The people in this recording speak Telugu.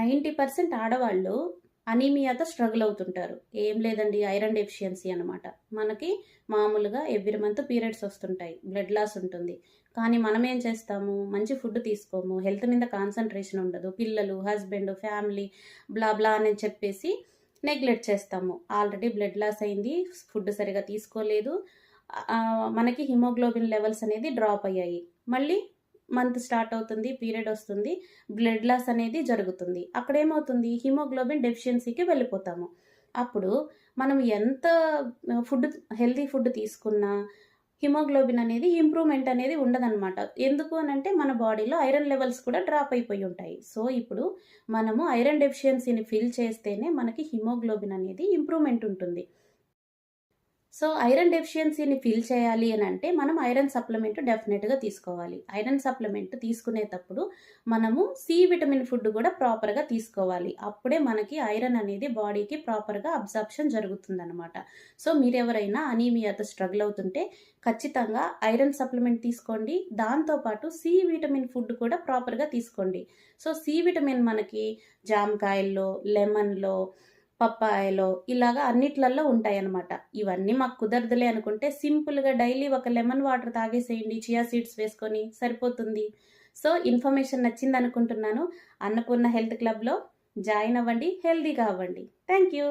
నైంటీ పర్సెంట్ ఆడవాళ్ళు అనీమియాతో స్ట్రగుల్ అవుతుంటారు. ఏం లేదండి ఐరన్ డెఫిషియన్సీ అనమాట మనకి మామూలుగా ఎవ్రీ మంత్ పీరియడ్స్ వస్తుంటాయి బ్లడ్ లాస్ ఉంటుంది. కానీ మనం ఏం చేస్తాము? మంచి ఫుడ్ తీసుకోము హెల్త్ మీద కాన్సన్ట్రేషన్ ఉండదు. పిల్లలు హస్బెండ్ ఫ్యామిలీ బ్లా బ్లా అని చెప్పేసి నెగ్లెక్ట్ చేస్తాము. ఆల్రెడీ బ్లడ్ లాస్ అయింది ఫుడ్ సరిగా తీసుకోలేదు. మనకి హిమోగ్లోబిన్ లెవెల్స్ అనేది డ్రాప్ అయ్యాయి. మళ్ళీ మంత్ స్టార్ట్ అవుతుంది పీరియడ్ వస్తుంది బ్లడ్ లాస్ అనేది జరుగుతుంది. అక్కడ ఏమవుతుంది హిమోగ్లోబిన్ డెఫిషియన్సీకి వెళ్ళిపోతాము. అప్పుడు మనం ఎంత ఫుడ్ హెల్తీ ఫుడ్ తీసుకున్నా హిమోగ్లోబిన్ అనేది ఇంప్రూవ్మెంట్ అనేది ఉండదన్నమాట. ఎందుకు అని అంటే మన బాడీలో ఐరన్ లెవెల్స్ కూడా డ్రాప్ అయిపోయి ఉంటాయి. సో ఇప్పుడు మనము ఐరన్ డెఫిషియన్సీని ఫిల్ చేస్తేనే మనకి హిమోగ్లోబిన్ అనేది ఇంప్రూవ్మెంట్ ఉంటుంది. సో ఐరన్ డెఫిషియన్సీని ఫిల్ చేయాలి అని అంటే మనం ఐరన్ సప్లిమెంట్ డెఫినెట్గా తీసుకోవాలి. ఐరన్ సప్లిమెంట్ తీసుకునేటప్పుడు మనము సి విటమిన్ ఫుడ్ కూడా ప్రాపర్గా తీసుకోవాలి. అప్పుడే మనకి ఐరన్ అనేది బాడీకి ప్రాపర్గా అబ్జార్ప్షన్ జరుగుతుందనమాట సో మీరెవరైనా అనీమియాతో స్ట్రగుల్ అవుతుంటే ఖచ్చితంగా ఐరన్ సప్లిమెంట్ తీసుకోండి. దాంతోపాటు సి విటమిన్ ఫుడ్ కూడా ప్రాపర్గా తీసుకోండి. సో సి విటమిన్ మనకి జామకాయల్లో లెమన్లో పప్పాయలో ఇలాగా అన్నిట్లల్లో ఉంటాయన్నమాట. ఇవన్నీ మాకు కుదరదులే అనుకుంటే సింపుల్గా డైలీ ఒక లెమన్ వాటర్ తాగేసేయండి చియా సీడ్స్ వేసుకొని సరిపోతుంది. సో ఇన్ఫర్మేషన్ నచ్చింది అనుకుంటున్నాను. అన్నపూర్ణ హెల్త్ క్లబ్లో జాయిన్ అవ్వండి హెల్తీగా అవ్వండి. Thank you